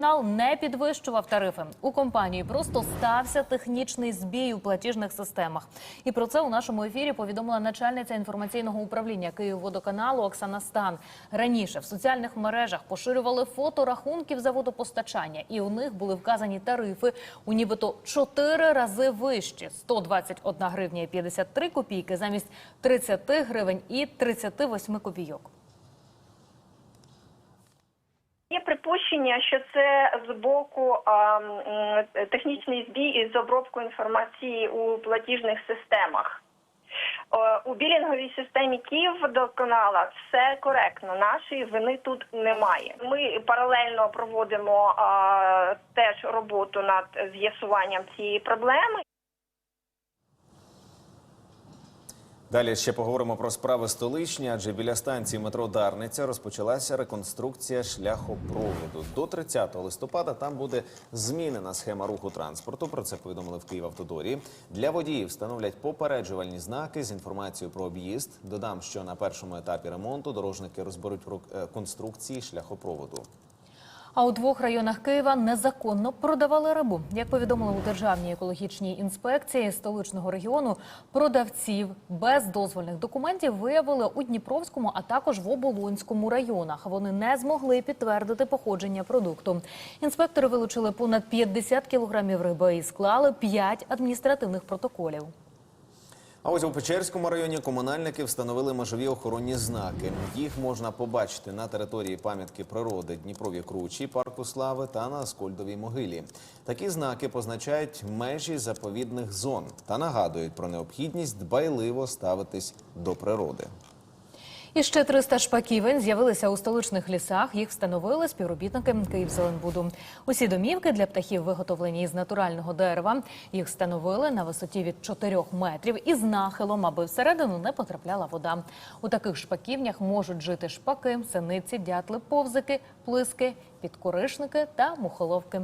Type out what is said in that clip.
Канал не підвищував тарифи. У компанії просто стався технічний збій у платіжних системах. І про це у нашому ефірі повідомила начальниця інформаційного управління Київводоканалу Оксана Стан. Раніше в соціальних мережах поширювали фото рахунків за водопостачання, і у них були вказані тарифи у нібито чотири рази вищі: 121 гривня і 53 копійки замість 30 гривень і 38 копійок. Припущення, що це з боку а, технічний збій із обробкою інформації у платіжних системах. Е, У білінговій системі Київводоканала все коректно. Нашої вини тут немає. Ми паралельно проводимо а, теж роботу над з'ясуванням цієї проблеми. Далі ще поговоримо про справи столичні, адже біля станції метро Дарниця розпочалася реконструкція шляхопроводу. До 30 листопада там буде змінена схема руху транспорту. Про це повідомили в Київавтодорі. Для водіїв встановлять попереджувальні знаки з інформацією про об'їзд. Додам, що на першому етапі ремонту дорожники розберуть ру- е, конструкції шляхопроводу. А у двох районах Києва незаконно продавали рибу. Як повідомили у Державній екологічній інспекції столичного регіону, продавців без дозвольних документів виявили у Дніпровському, а також в Оболонському районах. Вони не змогли підтвердити походження продукту. Інспектори вилучили понад 50 кілограмів риби і склали 5 адміністративних протоколів. А ось у Печерському районі комунальники встановили межові охоронні знаки. Їх можна побачити на території пам'ятки природи Дніпрові Кручі, парку слави та на Аскольдовій могилі. Такі знаки позначають межі заповідних зон та нагадують про необхідність дбайливо ставитись до природи. І ще 300 шпаківень з'явилися у столичних лісах. Їх встановили співробітники Київзеленбуду. Усі домівки для птахів виготовлені із натурального дерева. Їх встановили на висоті від 4 метрів і з нахилом, аби всередину не потрапляла вода. У таких шпаківнях можуть жити шпаки, синиці, дятли, повзики, плиски, підкоришники та мухоловки.